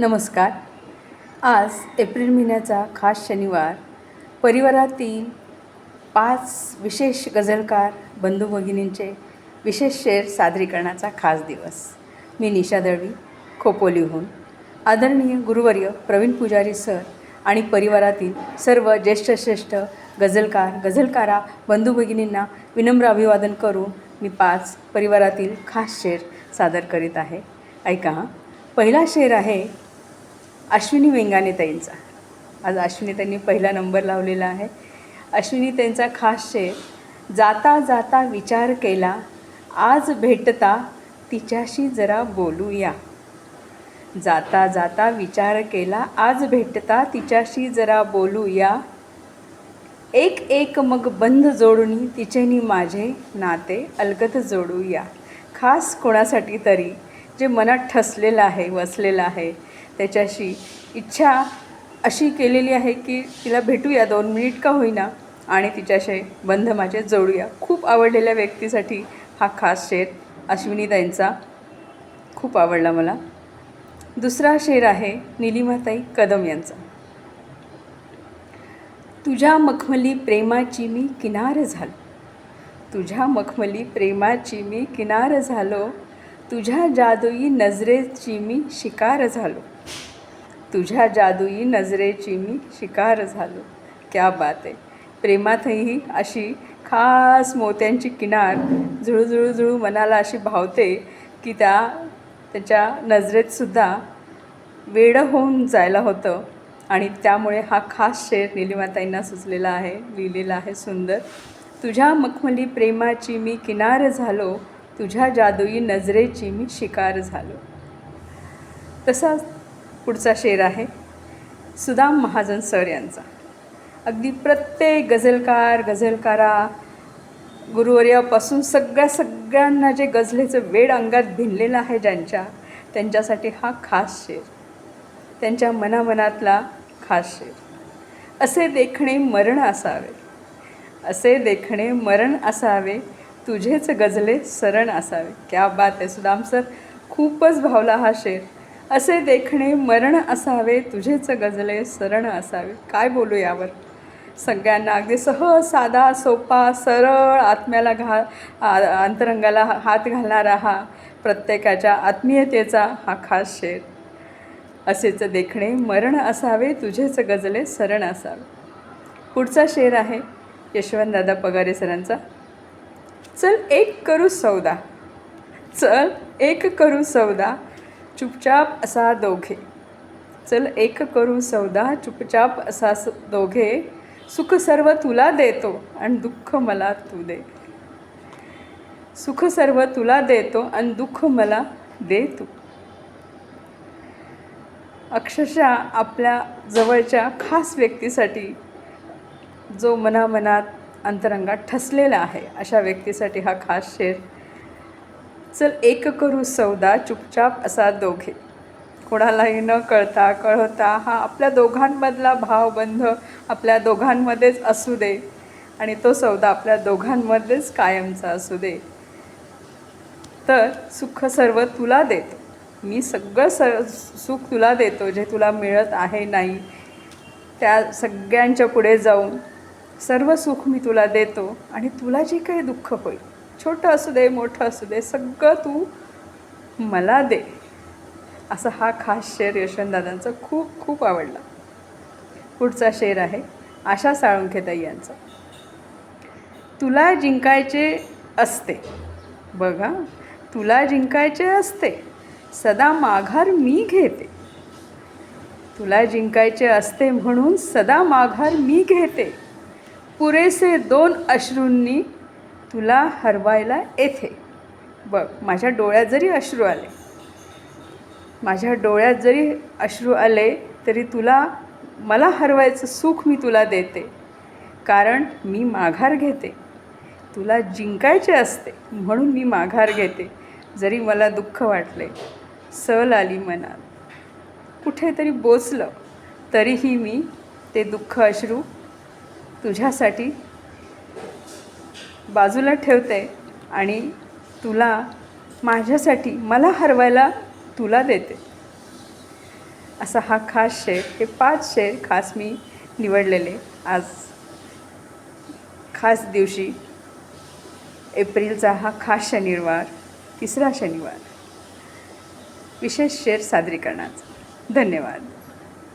नमस्कार. आज एप्रिल महिन्याचा खास शनिवार. परिवारातील पाच विशेष गझलकार बंधू भगिनींचे विशेष शेर सादरीकरणाचा खास दिवस. मी निशा दळवी खोपोलीहून. आदरणीय गुरुवर्य प्रवीण पुजारी सर आणि परिवारातील सर्व ज्येष्ठ श्रेष्ठ गझलकार गझलकारा बंधू भगिनींना विनम्र अभिवादन करून मी पाच परिवारातील खास शेर सादर करीत आहे. ऐका हां. पहिला शेर आहे अश्विनी वेंगानेताईंचा आज अश्विनीताईंनी पहिला नंबर लावलेला आहे. अश्विनीताईंचा खास शेर जाता जाता विचार केला आज भेटता तिच्याशी जरा बोलूया. जाता जाता विचार केला आज भेटता तिच्याशी जरा बोलूया. एक एक मग बंध जोडून तिचेनी माझे नाते अलगत जोडूया. खास कोणासाठी तरी जे मनात ठसलेलं आहे वसलेलं आहे त्याच्याशी इच्छा अशी केलेली आहे की तिला भेटूया दोन मिनिट का होईना आणि तिच्याशी बंध माझे जोडूया. खूप आवडलेल्या व्यक्तीसाठी हा खास शेर अश्विनीताईंचा खूप आवडला मला. दुसरा शेर आहे निलिमाताई कदम यांचा. तुझ्या मखमली प्रेमाची मी किनार झालो. तुझ्या मखमली प्रेमाची मी किनार झालो. तुझ्या जादुई नजरेची मी शिकार झालो. तुझ्या जादुई नजरेची मी शिकार झालो. क्या बात आहे. प्रेमातही अशी खास मोत्यांची किनार झुळूझुळू झुळू मनाला अशी भावते की त्या त्याच्या नजरेतसुद्धा वेडं होऊन जायला होतं आणि त्यामुळे हा खास शेर निलिमाताईंना सुचलेला आहे लिहिलेला आहे सुंदर. तुझ्या मखमली प्रेमाची मी किनार झालो. तुझ्या जादुई नजरेची मी शिकार झालो. तसाच पुढचा शेर आहे सुदाम महाजन सर यांचा. अगदी प्रत्येक गझलकार गझलकारा गुरुवर्यापासून सगळ्या सगळ्यांना जे गझलेचं वेड अंगात भिनलेलं आहे ज्यांच्या त्यांच्यासाठी हा खास शेर. त्यांच्या मनामनातला खास शेर. असे देखणे मरण असावे. असे देखणे मरण असावे तुझेच गजले सरण असावे. क्या बात आहे. सुदाम सर खूपच भावला हा शेर. असे देखणे मरण असावे तुझेच गजले सरण असावे. काय बोलू यावर? सगळ्यांना अगदी सहज साधा सोपा सरळ आत्म्याला घा अंतरंगाला हात घालणारा हा प्रत्येकाच्या आत्मीयतेचा हा खास शेर. असेच देखणे मरण असावे तुझेच गजले सरण असावे. पुढचा शेर आहे यशवंतदादा पगारे सरांचा. चल एक करू सौदा. चल एक करू सौदा. चुपचाप असा दोघे. चल एक करू सौदा. चुपचाप असा दोघे. सुख सर्व तुला देतो आणि दुःख मला तू दे. सुख सर्व तुला देतो आणि दुःख मला दे तू. अक्षरशः आपल्या जवळच्या खास व्यक्तीसाठी जो मनामनात अंतरंगात ठसलेला आहे. अशा व्यक्तीसाठी हा खास शेर. चल एक करू सौदा चुपचाप असा दोघे. कोणालाही न कळता कळवता हा आपल्या दोघांमधला भावबंध आपल्या दोघांमध्येच असू दे आणि तो सौदा आपल्या दोघांमध्येच कायमचा असू दे. तर सुख सर्व तुला देतो. मी सगळं स सुख तुला देतो जे तुला मिळत आहे नाही. त्या सगळ्यांच्या पुढे जाऊन सर्व सुख मी तुला देतो आणि तुला जे काही दुःख होईल छोटं असू दे मोठं असू दे सगळं तू मला दे. असा हा खास शेर यशवंतदादांचा खूप खूप आवडला. पुढचा शेर आहे आशा साळुंखेताई यांचा. तुला जिंकायचे असते. बघा तुला जिंकायचे असते. सदा माघार मी घेते. तुला जिंकायचे असते म्हणून सदा माघार मी घेते. पुरेसे दोन अश्रूंनी तुला हरवायला येथे. बघ माझ्या डोळ्यात जरी अश्रू आले माझ्या डोळ्यात जरी अश्रू आले तरी तुला मला हरवायचं सुख मी तुला देते. कारण मी माघार घेते. तुला जिंकायचे असते म्हणून मी माघार घेते. जरी मला दुःख वाटले सल आली मनात. कुठेतरी बोचलं तरीही मी ते दुःख अश्रू तुझ्यासाठी बाजूला ठेवते आणि तुला माझ्यासाठी मला हरवायला तुला देते. असा हा खास शेर हे पाच शेर खास मी निवडलेले आज. खास दिवशी एप्रिलचा हा खास शनिवार तिसरा शनिवार. विशेष शेर सादरीकरणाचा. धन्यवाद.